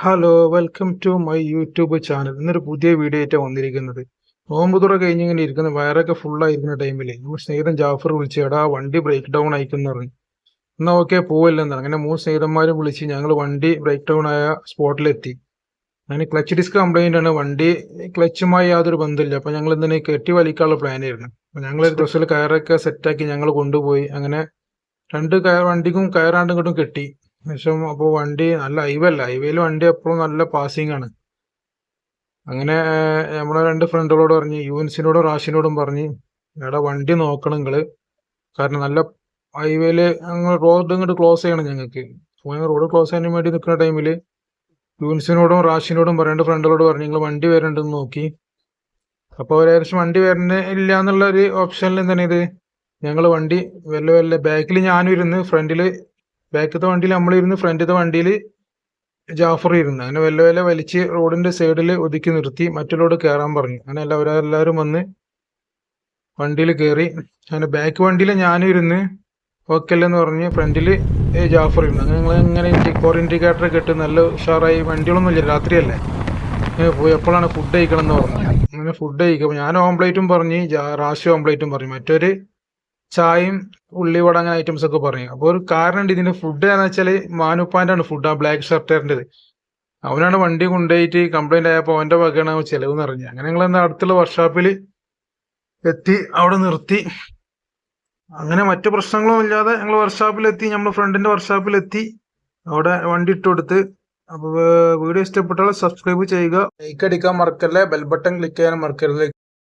Hello welcome to my YouTube channel ഇന്നൊരു പുതിയ video ആയിട്ട് വന്നിരിക്കുന്നത്. നോമ്പ് തുറ കഴിഞ്ഞ് ഇങ്ങനെ ഇരിക്കുന്ന. വയറൊക്കെ ഫുള്ളായിരിക്കുന്ന ആയിരിക്കുന്ന ടൈമിൽ നമ്മുടെ സ്നേഹിതൻ ജാഫർ വിളിച്ച് എടാ വണ്ടി ബ്രേക്ക് ഡൗൺ ആയിക്കുന്നു പറഞ്ഞു. എന്നാ ഓക്കെ പോവല്ലെന്ന് അങ്ങനെ മൂന്ന് സ്നേഹിതന്മാരും വിളിച്ച് ഞങ്ങൾ വണ്ടി ബ്രേക്ക് ഡൗൺ ആയ സ്പോട്ടിലെത്തി അങ്ങനെ ക്ലച്ച് ഡിസ്ക് കംപ്ലൈന്റ് ആണ് വണ്ടി ക്ലച്ചുമായി യാതൊരു ബന്ധമില്ല അപ്പോൾ ഞങ്ങൾ എന്തിനാ കെട്ടി വലിക്കാനുള്ള പ്ലാൻ ആയിരുന്നു. അപ്പൊ ഞങ്ങൾ ഒരു ഡ്രസ്സിൽ കയറൊക്കെ സെറ്റാക്കി ഞങ്ങൾ കൊണ്ടുപോയി. അങ്ങനെ രണ്ട് കയർ വണ്ടിക്കും കയറാണ്ടും ഇങ്ങോട്ടും കെട്ടി. ശേഷം അപ്പോൾ വണ്ടി നല്ല ഹൈവല്ല? ഹൈവേയിൽ വണ്ടി എപ്പോഴും നല്ല പാസിംഗ് ആണ്. അങ്ങനെ നമ്മളെ രണ്ട് ഫ്രണ്ടുകളോട് പറഞ്ഞ് യുവൻസിനോടും റാഷിനോടും പറഞ്ഞ് എടാ വണ്ടി നോക്കണം നിങ്ങൾ കാരണം നല്ല ഹൈവേയിൽ ഞങ്ങൾ റോഡ് ഇങ്ങോട്ട് ക്ലോസ് ചെയ്യണം ഞങ്ങൾക്ക് റോഡ് ക്ലോസ് ചെയ്യാൻ വേണ്ടി നിൽക്കുന്ന ടൈമിൽ യുവൻസിനോടും റാഷിനോടും പറയേണ്ട ഫ്രണ്ടുകളോട് പറഞ്ഞു നിങ്ങൾ വണ്ടി വരണ്ടെന്ന് നോക്കി. അപ്പോൾ ഏകദേശം വണ്ടി വരണ ഇല്ല എന്നുള്ള ഒരു ഓപ്ഷനിൽ തന്നെ ഇത് ഞങ്ങൾ വണ്ടി വല്ല വല്ല ബാക്കിൽ ഞാനും ഇരുന്ന് ഫ്രണ്ടിൽ ബാക്കത്തെ വണ്ടിയിൽ നമ്മളിരുന്ന് ഫ്രണ്ടിലത്തെ വണ്ടിയിൽ ജാഫർ ഇരുന്ന് അങ്ങനെ വല്ല വല്ല വലിച്ച് റോഡിന്റെ സൈഡിൽ ഒതുക്കി നിർത്തി മറ്റുള്ളവരോട് കയറാൻ പറഞ്ഞു. അങ്ങനെ എല്ലാവരും എല്ലാവരും വന്ന് വണ്ടിയിൽ കയറി അങ്ങനെ ബാക്ക് വണ്ടിയിൽ ഞാനും ഇരുന്ന് ഓക്കെ അല്ലെന്ന് പറഞ്ഞ് ഫ്രണ്ടിൽ ജാഫർ ഇരുന്നു. അങ്ങനെ ഞങ്ങൾ ഇങ്ങനെ കെട്ട് ഇട്ട് നല്ല ഉഷാറായി. വണ്ടികളൊന്നും ഇല്ല രാത്രിയല്ലേ പോയി. എപ്പോഴാണ് ഫുഡ് കഴിക്കണം എന്ന് പറഞ്ഞു അങ്ങനെ ഫുഡ് കഴിക്കുമ്പോൾ ഞാൻ ഓംപ്ലേറ്റും പറഞ്ഞ് റാഷി ഓംപ്ലേറ്റും പറഞ്ഞു. മറ്റൊരു ചായയും ഉള്ളിവട അങ്ങനെ ഐറ്റംസ് ഒക്കെ പറയും അപ്പോൾ ഒരു കാരണം ഇതിന്റെ ഫുഡ് എന്ന് വെച്ചാൽ മാനുപ്പാന്റെ ആണ് ഫുഡ് ആ ബ്ലാക്ക് ഷർട്ടേറിന്റെത് അവനാണ് വണ്ടി കൊണ്ടുപോയിട്ട് കംപ്ലൈന്റ് ആയപ്പോൾ അവന്റെ വകയാണ് ചെലവ് നിറഞ്ഞത്. അങ്ങനെ ഞങ്ങൾ എന്താ അടുത്തുള്ള വർക്ക്ഷോപ്പിൽ എത്തി അവിടെ നിർത്തി. അങ്ങനെ മറ്റു പ്രശ്നങ്ങളും ഇല്ലാതെ ഞങ്ങൾ വർക്ക്ഷോപ്പിൽ എത്തി നമ്മുടെ ഫ്രണ്ടിന്റെ വർക്ക്ഷോപ്പിൽ എത്തി. അവിടെ വണ്ടി ഇട്ട് കൊടുത്ത്. അപ്പോൾ വീഡിയോ ഇഷ്ടപ്പെട്ടാൽ സബ്സ്ക്രൈബ് ചെയ്യുക. ലൈക്ക് അടിക്കാൻ മറക്കല്ലേ? ബെൽ ബട്ടൺ ക്ലിക്ക് ചെയ്യാൻ മറക്കരുത്.